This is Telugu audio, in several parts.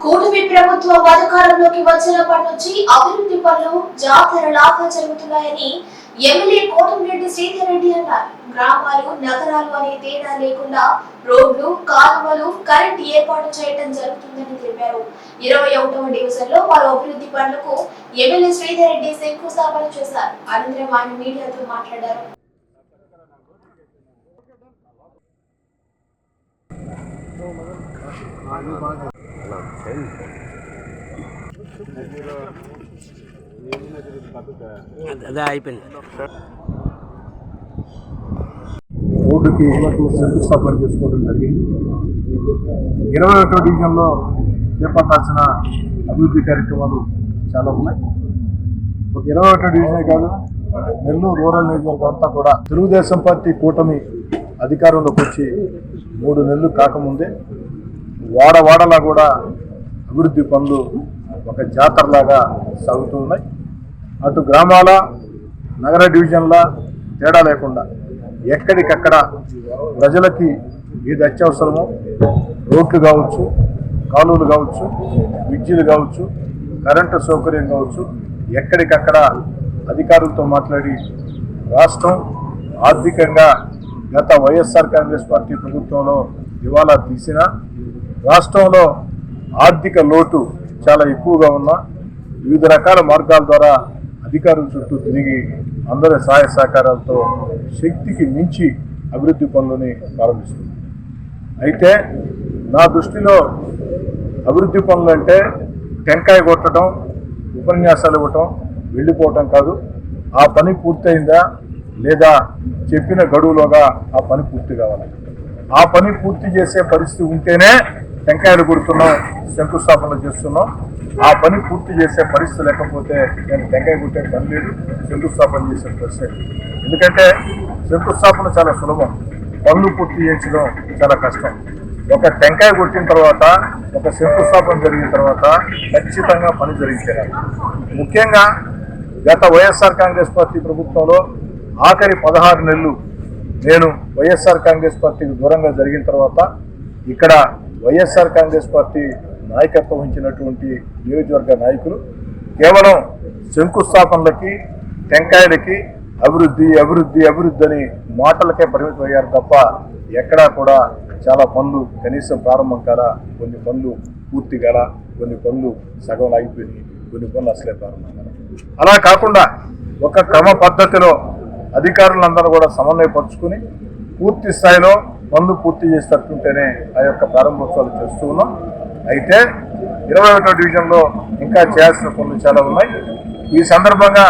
కూటమి ప్రభుత్వం అధికారంలోకి వచ్చినప్పటి నుంచి అభివృద్ధి పనులు జాతరలాగా జరుగుతున్నాయని ఎమ్మెల్యే కోటమిరెడ్డి శ్రీధర్ రెడ్డి అన్నారు. గ్రామాలు నగరాలు అనే తేడా లేకుండా రోడ్లు కాలువలు కరెంట్ ఏర్పాటు చేయడం జరుగుతుందని తెలిపారు. ఇరవై ఒకటవ డివిజన్లో పలు అభివృద్ధి పనులకు ఎమ్మెల్యే శ్రీధర్ రెడ్డి శంకుస్థాపన చేశారు. అనంతరం ఆయన మీడియాతో మాట్లాడారు. అదే అయిపోయింది. రోడ్డుకి శంకుస్థాపన చేసుకోవడం జరిగింది. ఇరవై ఒకటో డివిజన్లో చేపట్టాల్సిన అభివృద్ధి కార్యక్రమాలు చాలా ఉన్నాయి. ఒక ఇరవై ఒకటో డివిజనే కాదు నెల్లూరు రూరల్ నియోజకవర్గం అంతా కూడా తెలుగుదేశం పార్టీ కూటమి అధికారంలోకి వచ్చి మూడు నెలలు కాకముందే వాడ కూడా అభివృద్ధి పనులు ఒక జాతరలాగా సాగుతున్నాయి. అటు గ్రామాల నగర డివిజన్ల తేడా లేకుండా ఎక్కడికక్కడ ప్రజలకి ఏది అత్యవసరమో రోడ్లు కావచ్చు కాలువలు కావచ్చు విద్యులు కావచ్చు కరెంటు సౌకర్యం కావచ్చు ఎక్కడికక్కడ అధికారులతో మాట్లాడి రాష్ట్రం ఆర్థికంగా గత వైఎస్ఆర్ కాంగ్రెస్ పార్టీ ప్రభుత్వంలో ఇవాళ తీసిన రాష్ట్రంలో ఆర్థిక లోటు చాలా ఎక్కువగా ఉన్నా వివిధ రకాల మార్గాల ద్వారా అధికారుల చుట్టూ తిరిగి అందరి సహాయ సహకారాలతో శక్తికి మించి అభివృద్ధి పనులని ప్రారంభిస్తుంది అయితే నా దృష్టిలో అభివృద్ధి పనులు అంటే టెంకాయ కొట్టడం ఉపన్యాసాలు ఇవ్వటం వెళ్ళిపోవటం కాదు. ఆ పని పూర్తయిందా లేదా చెప్పిన గడువులోగా ఆ పని పూర్తి కావాలి? ఆ పని పూర్తి చేసే పరిస్థితి ఉంటేనే టెంకాయలు కొడుతున్నాం శంకుస్థాపనలు చేస్తున్నాం ఆ పని పూర్తి చేసే పరిస్థితి లేకపోతే నేను టెంకాయ కొట్టే పని లేదు శంకుస్థాపన చేసే పరిస్థితి ఎందుకంటే శంకుస్థాపన చాలా సులభం. పనులు పూర్తి చేయించడం చాలా కష్టం. ఒక టెంకాయ కొట్టిన తర్వాత ఒక శంకుస్థాపన జరిగిన తర్వాత ఖచ్చితంగా పని జరిగించారు ముఖ్యంగా గత వైఎస్ఆర్ కాంగ్రెస్ పార్టీ ప్రభుత్వంలో ఆఖరి పదహారు నెలలు నేను వైఎస్ఆర్ కాంగ్రెస్ పార్టీకి దూరంగా జరిగిన తర్వాత ఇక్కడ వైఎస్ఆర్ కాంగ్రెస్ పార్టీ నాయకత్వం వహించినటువంటి నియోజకవర్గ నాయకులు కేవలం శంకుస్థాపనలకి టెంకాయలకి అభివృద్ధి అభివృద్ధి అభివృద్ధి అని మాటలకే పరిమితం అయ్యారు తప్ప ఎక్కడా కూడా చాలా పనులు కనీసం ప్రారంభం కాల కొన్ని పనులు పూర్తి కాల కొన్ని పనులు సగం ఆగిపోయినాయి. కొన్ని పనులు అసలే ప్రారంభం కాల. అలా కాకుండా ఒక క్రమ పద్ధతిలో అధికారులందరూ కూడా సమన్వయపరుచుకుని పూర్తి స్థాయిలో పనులు పూర్తి చేసేటట్టుంటేనే ఆ యొక్క ప్రారంభోత్సవాలు చేస్తూ ఉన్నాం. అయితే ఇరవై ఒకటో డివిజన్లో ఇంకా చేయాల్సిన పనులు చాలా ఉన్నాయి. ఈ సందర్భంగా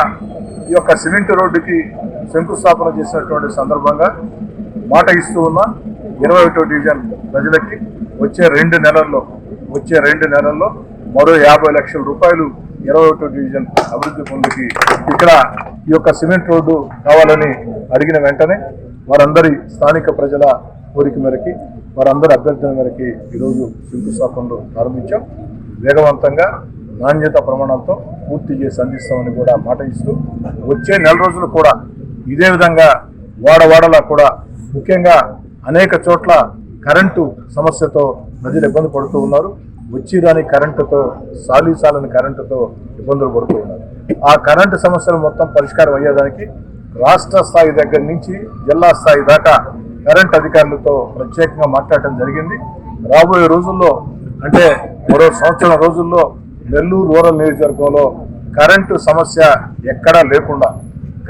ఈ యొక్క సిమెంట్ రోడ్డుకి శంకుస్థాపన చేసినటువంటి సందర్భంగా మాట ఇస్తూ ఉన్నా ఇరవై ఒకటో డివిజన్ ప్రజలకి వచ్చే రెండు నెలల్లో వచ్చే రెండు నెలల్లో మరో యాభై లక్షల రూపాయలు ఇరవై ఒకటో డివిజన్ అభివృద్ధి పనులకి ఇక్కడ ఈ యొక్క సిమెంట్ రోడ్డు కావాలని అడిగిన వెంటనే వారందరి స్థానిక ప్రజల కోరిక మేరకి వారందరి అభ్యర్థన మేరకి ఈరోజు శంకుస్థాపనలు ప్రారంభించాం. వేగవంతంగా నాణ్యత ప్రమాణంతో పూర్తి చేసి అందిస్తామని కూడా మాట ఇస్తూ వచ్చే నెల రోజులు కూడా ఇదే విధంగా వాడవాడలా కూడా ముఖ్యంగా అనేక చోట్ల కరెంటు సమస్యతో ప్రజలు ఇబ్బంది పడుతూ ఉన్నారు. వచ్చి రాని కరెంటుతో సాలీసాలని కరెంటుతో ఇబ్బందులు పడుతూ ఉన్నారు. ఆ కరెంటు సమస్యలు మొత్తం పరిష్కారం అయ్యేదానికి రాష్ట్ర స్థాయి దగ్గర నుంచి జిల్లా స్థాయి దాకా కరెంట్ అధికారులతో ప్రత్యేకంగా మాట్లాడటం జరిగింది. రాబోయే రోజుల్లో అంటే మరో సంవత్సరం రోజుల్లో నెల్లూరు రూరల్ నియోజకవర్గంలో కరెంటు సమస్య ఎక్కడా లేకుండా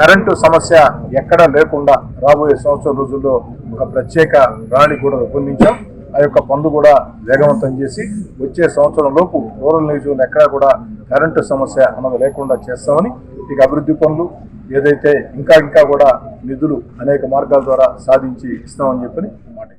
కరెంటు సమస్య ఎక్కడా లేకుండా రాబోయే సంవత్సరం రోజుల్లో ఒక ప్రత్యేక రాణి కూడా రూపొందించాం. ఆ యొక్క పనులు కూడా వేగవంతం చేసి వచ్చే సంవత్సరం లోపు రూరల్ నియోజకవర్గంలో ఎక్కడా కూడా కరెంటు సమస్య అన్నది లేకుండా చేస్తామని ఇక అభివృద్ధి పనులు ఏదైతే ఇంకా ఇంకా కూడా నిధులు అనేక మార్గాల ద్వారా సాధించి ఇస్తామని చెప్పని మాట